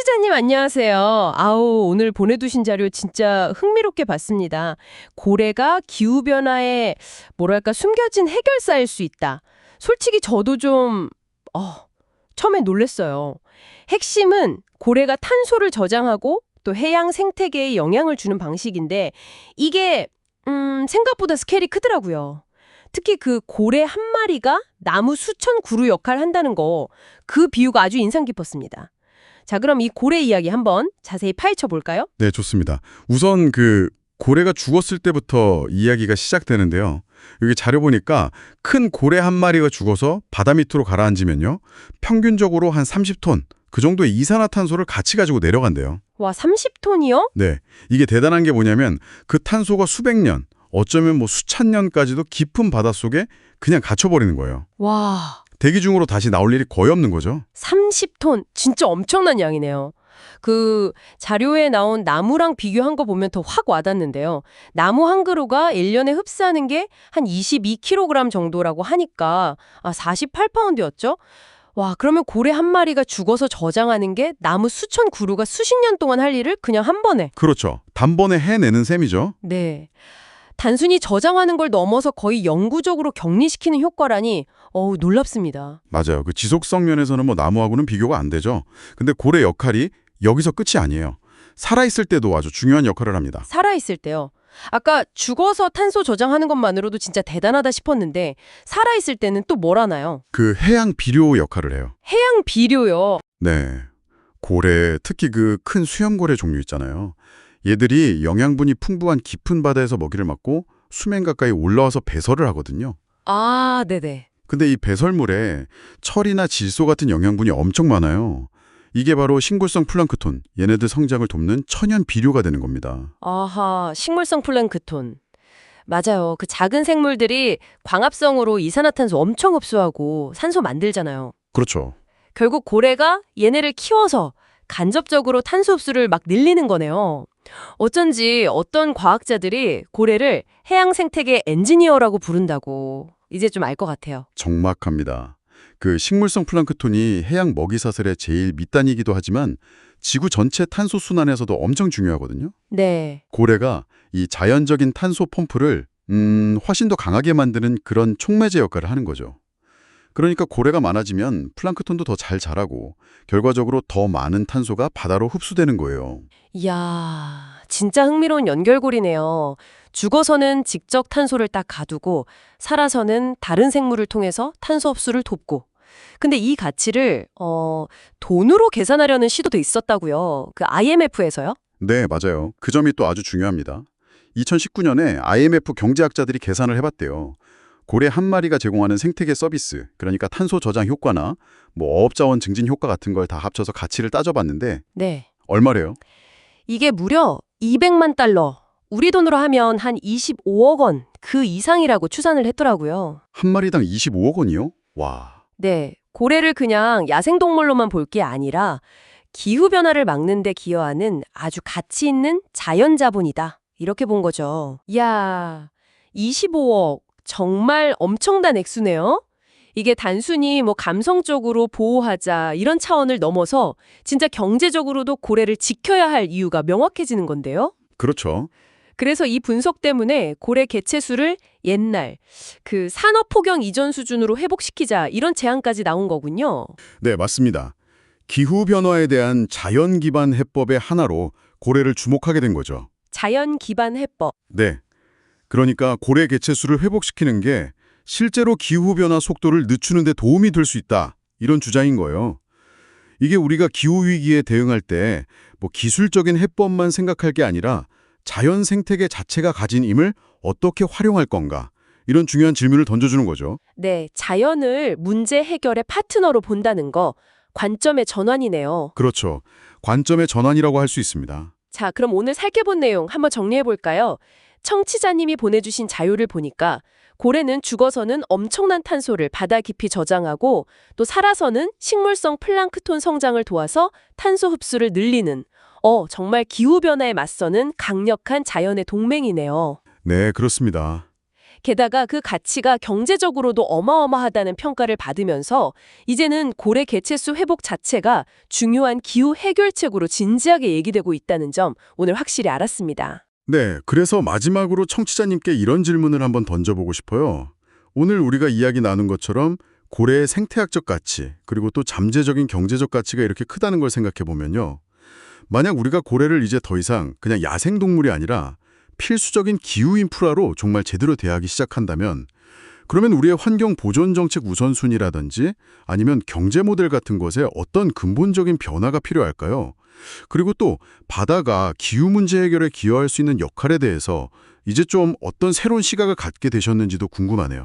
청취자님 안녕하세요. 아우 오늘 보내두신 자료 진짜 흥미롭게 봤습니다. 고래가 기후 변화에 뭐랄까 숨겨진 해결사일 수 있다. 솔직히 저도 좀 어, 처음에 놀랬어요. 핵심은 고래가 탄소를 저장하고 또 해양 생태계에 영향을 주는 방식인데 이게 음, 생각보다 스케일이 크더라고요. 특히 그 고래 한 마리가 나무 수천 그루 역할을 한다는 거 그 비유가 아주 인상 깊었습니다. 자, 그럼 이 고래 이야기 한번 자세히 파헤쳐 볼까요? 네, 좋습니다. 우선 그 고래가 죽었을 때부터 이야기가 시작되는데요. 여기 자료 보니까 큰 고래 한 마리가 죽어서 바다 밑으로 가라앉으면요. 평균적으로 한 30톤, 그 정도의 이산화탄소를 같이 가지고 내려간대요. 와, 30톤이요? 네, 이게 대단한 게 뭐냐면 그 탄소가 수백 년, 어쩌면 뭐 수천 년까지도 깊은 바닷속에 그냥 갇혀버리는 거예요. 와, 대기 중으로 다시 나올 일이 거의 없는 거죠. 30톤. 진짜 엄청난 양이네요. 그 자료에 나온 나무랑 비교한 거 보면 더 확 와닿는데요. 나무 한 그루가 1년에 흡수하는 게 한 22kg 정도라고 하니까 아 48파운드였죠? 와, 그러면 고래 한 마리가 죽어서 저장하는 게 나무 수천 그루가 수십 년 동안 할 일을 그냥 한 번에. 그렇죠. 단번에 해내는 셈이죠. 네. 단순히 저장하는 걸 넘어서 거의 영구적으로 격리시키는 효과라니 어우 놀랍습니다. 맞아요. 그 지속성 면에서는 뭐 나무하고는 비교가 안 되죠. 근데 고래 역할이 여기서 끝이 아니에요. 살아있을 때도 아주 중요한 역할을 합니다. 살아있을 때요. 아까 죽어서 탄소 저장하는 것만으로도 진짜 대단하다 싶었는데 살아있을 때는 또 뭘 하나요? 그 해양 비료 역할을 해요. 해양 비료요. 네. 고래, 특히 그 큰 수염고래 종류 있잖아요. 얘들이 영양분이 풍부한 깊은 바다에서 먹이를 맞고 수면 가까이 올라와서 배설을 하거든요. 아, 네네. 근데 이 배설물에 철이나 질소 같은 영양분이 엄청 많아요. 이게 바로 싱골성 플랑크톤, 얘네들 성장을 돕는 천연 비료가 되는 겁니다. 아하, 식물성 플랑크톤. 맞아요. 그 작은 생물들이 광합성으로 이산화탄소 엄청 흡수하고 산소 만들잖아요. 그렇죠. 결국 고래가 얘네를 키워서 간접적으로 탄소 흡수를 막 늘리는 거네요. 어쩐지 어떤 과학자들이 고래를 해양 생태계 엔지니어라고 부른다고 이제 좀 알 것 같아요. 정확합니다. 그 식물성 플랑크톤이 해양 먹이 사슬의 제일 밑단이기도 하지만 지구 전체 탄소 순환에서도 엄청 중요하거든요. 네. 고래가 이 자연적인 탄소 펌프를 음, 훨씬 더 강하게 만드는 그런 촉매제 역할을 하는 거죠. 그러니까 고래가 많아지면 플랑크톤도 더 잘 자라고 결과적으로 더 많은 탄소가 바다로 흡수되는 거예요. 이야, 진짜 흥미로운 연결고리네요. 죽어서는 직접 탄소를 딱 가두고 살아서는 다른 생물을 통해서 탄소 흡수를 돕고 근데 이 가치를 어 돈으로 계산하려는 시도도 있었다고요. 그 IMF에서요? 네, 맞아요. 그 점이 또 아주 중요합니다. 2019년에 IMF 경제학자들이 계산을 해봤대요. 고래 한 마리가 제공하는 생태계 서비스, 그러니까 탄소 저장 효과나 뭐 어업자원 증진 효과 같은 걸 다 합쳐서 가치를 따져봤는데 네. 얼마래요? 이게 무려 200만 달러. 우리 돈으로 하면 한 25억 원 그 이상이라고 추산을 했더라고요. 한 마리당 25억 원이요? 와, 네. 고래를 그냥 야생동물로만 볼 게 아니라 기후변화를 막는 데 기여하는 아주 가치 있는 자연자본이다. 이렇게 본 거죠. 이야, 25억. 정말 엄청난 액수네요. 이게 단순히 뭐 감성적으로 보호하자 이런 차원을 넘어서 진짜 경제적으로도 고래를 지켜야 할 이유가 명확해지는 건데요. 그렇죠. 그래서 이 분석 때문에 고래 개체수를 옛날 그 산업 포경 이전 수준으로 회복시키자 이런 제안까지 나온 거군요. 네, 맞습니다. 기후 변화에 대한 자연 기반 해법의 하나로 고래를 주목하게 된 거죠. 자연 기반 해법. 네. 그러니까 고래 개체수를 회복시키는 게 실제로 기후 변화 속도를 늦추는 데 도움이 될 수 있다. 이런 주장인 거예요. 이게 우리가 기후 위기에 대응할 때 뭐 기술적인 해법만 생각할 게 아니라 자연 생태계 자체가 가진 힘을 어떻게 활용할 건가? 이런 중요한 질문을 던져주는 거죠. 네, 자연을 문제 해결의 파트너로 본다는 거 관점의 전환이네요. 그렇죠. 관점의 전환이라고 할 수 있습니다. 자, 그럼 오늘 살펴본 내용 한번 정리해 볼까요? 청취자님이 보내주신 자료를 보니까 고래는 죽어서는 엄청난 탄소를 바다 깊이 저장하고 또 살아서는 식물성 플랑크톤 성장을 도와서 탄소 흡수를 늘리는 어, 정말 기후변화에 맞서는 강력한 자연의 동맹이네요. 네, 그렇습니다. 게다가 그 가치가 경제적으로도 어마어마하다는 평가를 받으면서 이제는 고래 개체수 회복 자체가 중요한 기후 해결책으로 진지하게 얘기되고 있다는 점 오늘 확실히 알았습니다. 네, 그래서 마지막으로 청취자님께 이런 질문을 한번 던져보고 싶어요. 오늘 우리가 이야기 나눈 것처럼 고래의 생태학적 가치, 그리고 또 잠재적인 경제적 가치가 이렇게 크다는 걸 생각해 보면요. 만약 우리가 고래를 이제 더 이상 그냥 야생동물이 아니라 필수적인 기후 인프라로 정말 제대로 대하기 시작한다면 그러면 우리의 환경 보존 정책 우선순위라든지 아니면 경제 모델 같은 것에 어떤 근본적인 변화가 필요할까요? 그리고 또 바다가 기후 문제 해결에 기여할 수 있는 역할에 대해서 이제 좀 어떤 새로운 시각을 갖게 되셨는지도 궁금하네요.